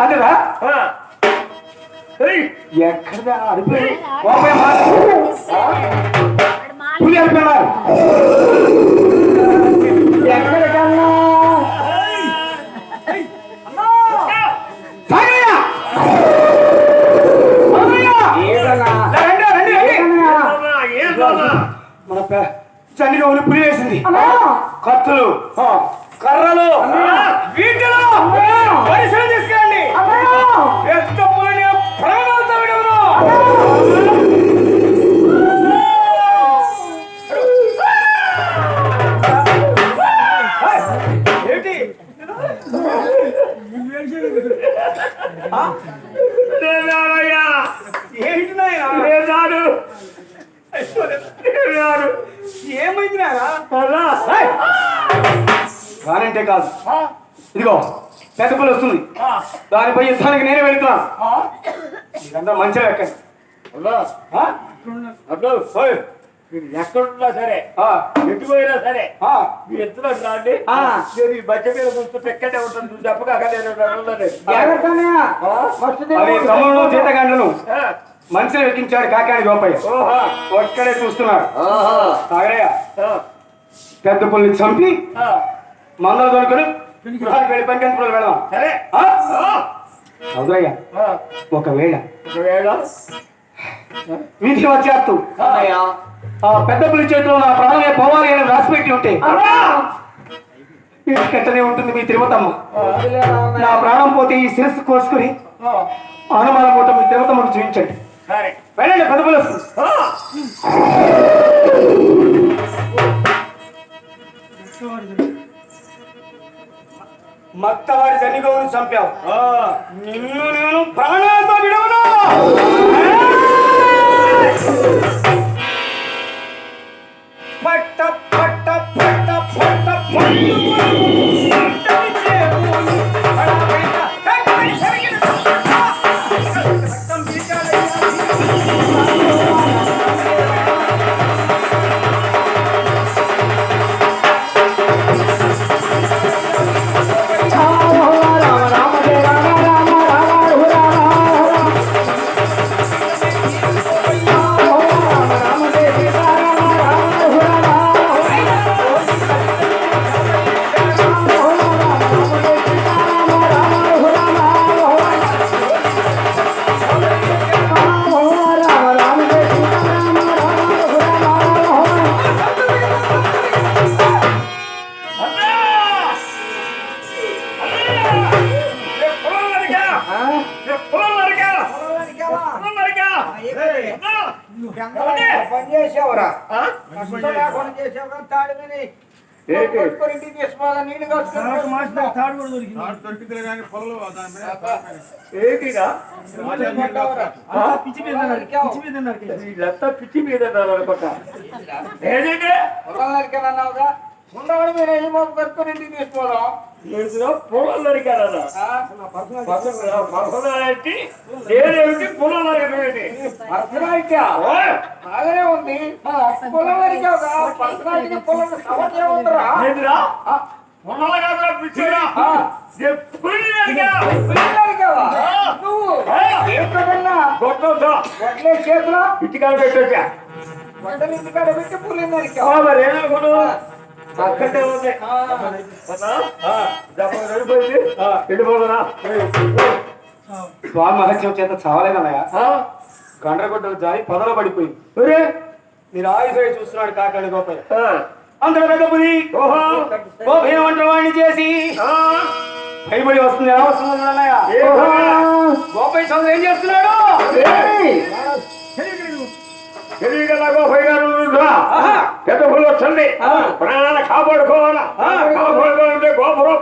అంతేదా ఆ. ఏయ్, ఎక్కడ అరుపు గోపయ్య మాట పులి అరిపోయినారు ఎక్కడికన్నా సాగయ్య! సాగయ్య! రండి, రండి, రండి. ఏందమ్మా, ఏందమ్మా? మన ఉన్న పులి వేసింది. కత్తులు. కర్రలు. వీటిలో పరిశ్రమ పెద్ద పులిని ప్రాణాలతో. ఏంటి కానంటే కాదు. ఇదిగో పెద్ద పులి వస్తుంది. దానిపై యుద్ధానికి నేనే వెళ్తున్నాను ఆ. మీరంతా మంచిగా ఎక్కండి ఎక్కడున్నా సరే ఎటు పోయినా సరే. మీ ఎత్తున రాండి. నేను ఈ మీద కూర్చుంటే ఎక్కడే ఉంటాను. నువ్వు చెప్పగా జీతగాండ్లను. మనిషిని ఎక్కించాడు కాకాని గోపయ్య. ఓహా. ఒక్కడే చూస్తున్నాడు. సాగరయ్య. పెద్ద పుల్ని చంపి. మందలు కొనుక్కొని గృహానికి వెళ్ళి పని కంచుకుని వెళదాం సరే. ఒకవేళ ఒకవేళ. వీధి వచ్చేస్తూ. ఆ పెద్ద పులి చేతిలో నా ప్రాణమే పోవాలి అని రాసిపెట్టి ఉంటే! ఇంటికెట్టనే ఉంటుంది మీ తిరుమతమ్మ. నా ప్రాణం పోతే ఈ శిరస్సు కోసుకుని. అనుమానం పూట మీ తిరుమతమ్మకు చూపించండి. సరే. వెళ్ళండి పెద్ద పులి. వస్తుంది ఆ. మత్తవాడి జనిగోని చంపావు ఆ. నిన్ను నేను ప్రాణాలతో కలుసుకొని ఏంటిరా? ఆ? నరికావు. వీళ్ళంతా పిచ్చి మీద అనుకుంటా. ఏంటంటే? పొలం నరికానన్నావుగా ఉండవాడు మీరు ఏం బాబు కట్టుకొని ఇంటికి తీసుకోవడం ఏంటిరా? పొలం నరికారన్నా? ఆ? పక్కన పక్కన ఏంటి? నేనేమిటి? పొలం నరకడం ఏంటి? పర్సనాలిటీ ఓయ్! బాగానే ఉంది పొలం ఉందరా కాదురా, పిచ్చిరా. నువ్వు? చేతిలో? పెట్టొచ్చా? ఇంటికాడ పెట్టి మరి ఏమనుకున్నావు? అక్కడే వెళ్ళిపోయింది స్వామి మహత్యం చేత చావలేదన్నయ్య ఆ? గండ్రగొడ్డలు జారి పొదలో పడిపోయింది! మీరు ఆయుధ చూస్తున్నాడు కాకాని గోపయ్య. ఆ. అంతలో పెద్ద పులి ఓహో! గోపయ్య వంట వాడిని చేసి. భయపడి వస్తుంది ఎలా వస్తుంది అన్నయ్య! భయ? చదువు ఏం చేస్తున్నాడు. పెద్ద పులి ఆ. ప్రాణాలు కాపాడుకోవాలా. కాపాడుకోవాలంటే గోపురం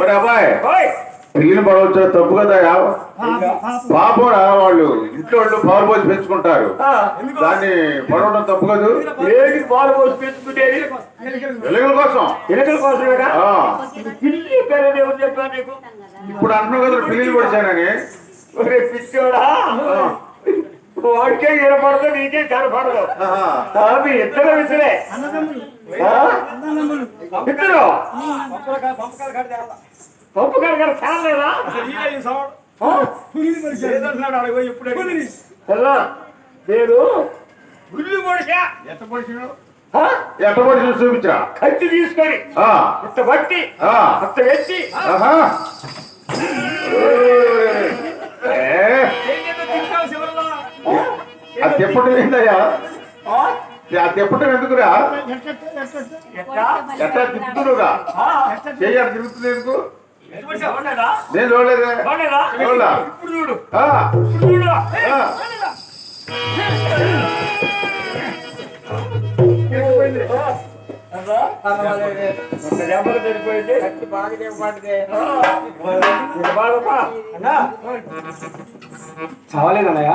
ఒరే తిరిగిన పడవచ్చు తప్పు కదా యావ పాపం. వాళ్ళు. ఇంట్లో వాళ్ళు పవర్ పోసి పెంచుకుంటారు. దాన్ని పడవడం తప్పు కాదు. ఏది పెంచుకుంటే కోసం. కోసం ఇప్పుడు అన్నావు కదా పిల్లలు పడిచానని పిచ్చోడా. వాడికే కనపడదు నీకే కనపడదు. ఇద్దరు విసిరే? ఇద్దరు? పప్పు కడగడ చాలేదా మీరు గుళ్ళు పొడిచా ఎట్ట పొడిచినావు? ఆ? ఎట్ట పొడిచినావు చూపించా కత్తి తీసుకొని ఆ, ఇంత బట్టి. అంత వెచ్చి ఆహా. ఏ, ఆ తిప్పటం ఎందుకురా? ఎట్టా? ఎట్లా తిప్పుతురుగా ఆ? చెయ్యాలి తిరుగుతుంది ఎందుకు? నేను చూడలేదే? చూడలా? సరిపోయింది. బాగా చెప్పండి అన్నా? చావలేదన్నయ్య.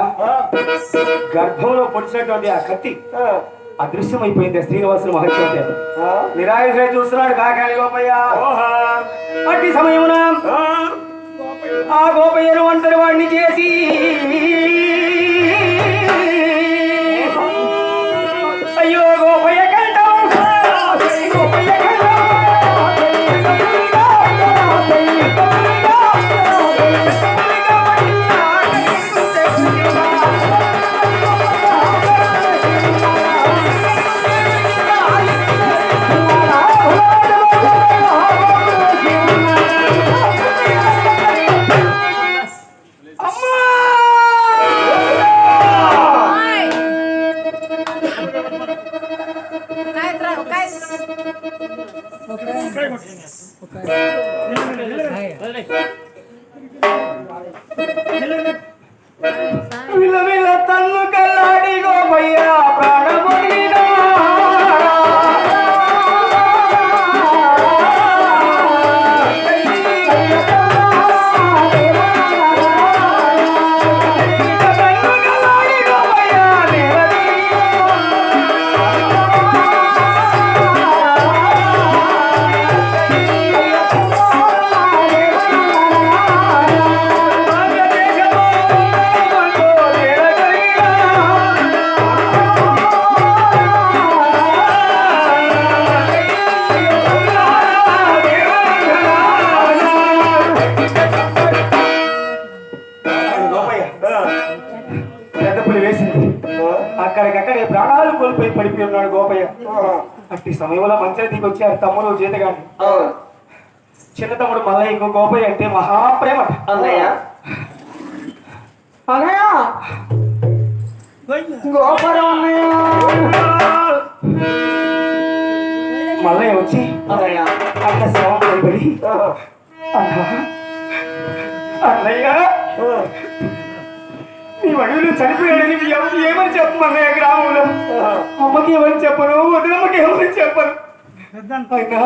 గర్భంలో పొడిచినటువంటి ఆ కత్తి. ఆ, అదృశ్యమైపోయింది. శ్రీనివాసులు మహత్యం ఆ. నిరాయుధ చూస్తున్నాడు కాకాని గోపయ్య. అట్టి సమయమున ఆ, ఆ గోపయ్యను ఒంటరి వాడిని చేసి పడిపోయి ఉన్నాడు గోపయ్య. అట్టి సమయంలో మంచిగా దిగి వచ్చారు తమ్ముడు జీతగాని. చిన్న తమ్ముడు మళ్ళీ ఇంకో గోపయ్య అంటే మహాప్రేమ. అన్నయ్య. అన్నయ్య! గోపురం అన్నయ్య! మల్లయ్య వచ్చి అన్నయ్య. అక్కడ శవం పడిపడి అన్నా అన్నయ్య! నీ వడులు చనిపోయాడని అమ్మకి ఏమని చెప్పమన్నయ్య గ్రామంలో? అమ్మకి ఏమని చెప్పను? వదినమ్మకి ఏమని చెప్పను? అయినా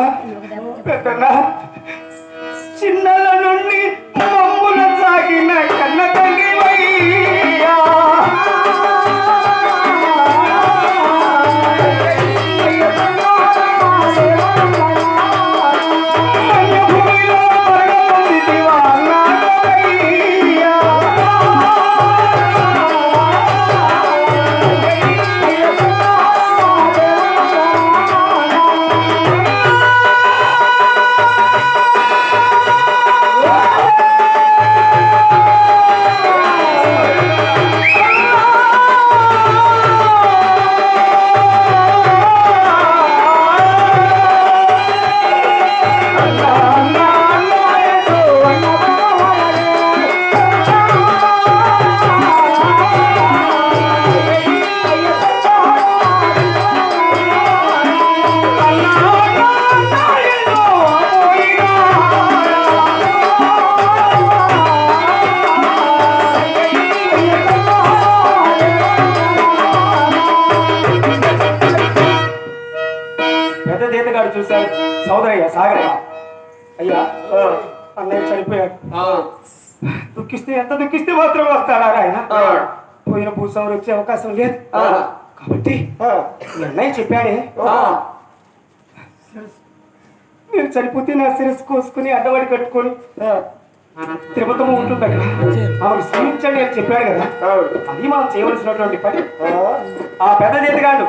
చిన్నల నుండి మమ్ముల సాగిన కన్న తండ్రి సోదరయ్య సాగరయ్య. అయ్యా అన్నయ్య చనిపోయాడు. దుఃఖిస్తే ఎంత దుఃఖిస్తే మాత్రం వస్తాడా ఆయన. పోయిన భూస్వాములు వచ్చే అవకాశం లేదు. కాబట్టి అన్నయ్య చెప్పాడే. నేను చనిపోతే నా శిరస్సు కోసుకుని అడ్డవాడి కట్టుకొని తిరుపతము ఉంటుంది అక్కడ ఆమెకు శ్రమించండి అని చెప్పాడు కదా. అది మనం చేయవలసినటువంటి పని. ఆ. పెద్ద చేతిగాడు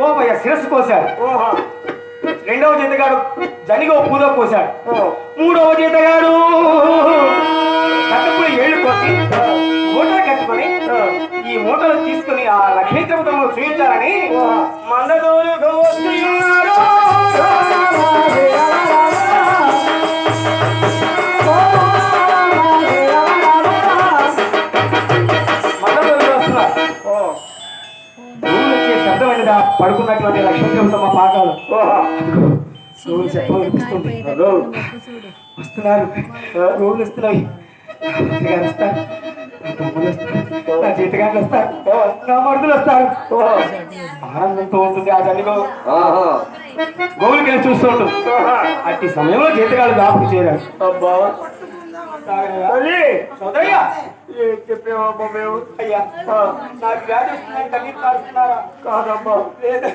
గోపయ్య శిరస్సు కోశాడు. ఓహో. రెండవ చేతగాడు జనిగో పూల కోశాడు మూడవ చేతగాడు కట్టపులు ఏళ్ళు కోసి మూటలు కట్టుకొని ఈ మూటలు తీసుకుని ఆ లక్ష్మీ తిరుపతమ్మ చూపించాలని మందదూరుకు పడుకున్నటువంటి లక్ష్మీ తిరుపతమ్మ పాకాలు హలో. వస్తున్నారు. రోడ్లు వస్తున్నాయి. జీతగాళ్ళు వస్తారు. నా తమ్ముళ్ళు వస్తారు. నా జీతగాళ్ళు వస్తారు. నా మరుదులు వస్తారు. ఆనందంతో ఉంటుంది ఆ జల్లిగో ఆహా. గోవులకి వెళ్ళి చూస్తూ ఉంటుంది అట్టి సమయంలో జీతగాళ్ళు దాపుకు చేరారు. అబ్బా. తల్లి, ఏం చెప్పావమ్మా మేము? అయ్యా నాకు వ్యాధి వస్తుందని కాదమ్మా. లేదా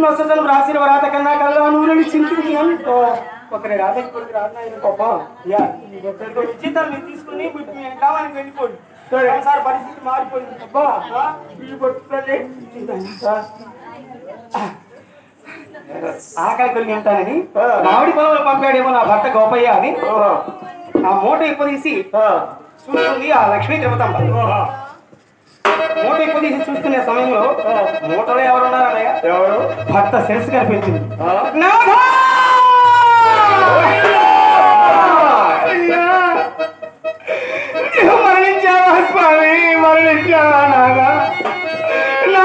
నొసటం రాసిన వ్రాత కన్నా కల్లా నూనెని చింతించాను ఒకరి రాధ ఇంకొకరికి రాధ గొప్ప అయ్యా తీసుకుని మీ- గ్రామానికి వెళ్ళిపోండి. ఒకసారి పరిస్థితి మారిపోయింది. అబ్బా. ఉంటానని మామిడి పొలంలో పంపాడేమో నా భర్త గోపయ్య అని. ఓహో. ఆ మూట ఇప్పదీసి. చూస్తుంది ఆ లక్ష్మీ ఓహో. మూట ఇప్పదీసి చూస్తున్న సమయంలో మూటలో ఎవరున్నారన్నయ్య ఎవరు? భర్త శిరస్సు కనిపించింది మరణించావా స్వామి? మరణించావా నాగా నా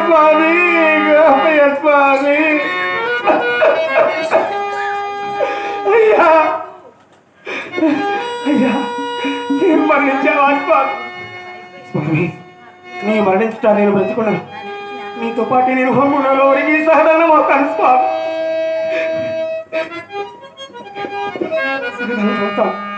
స్వామి. స్వామి. అయ్యా. అయ్యా నేను మరణించావా స్వామి నేను నీ నేను బ్రతుకున్నాను. నీతో పాటు నేను హోములలో ఒరిగి సహనం అవుతాను స్వామి. సహదానం అవుతాను.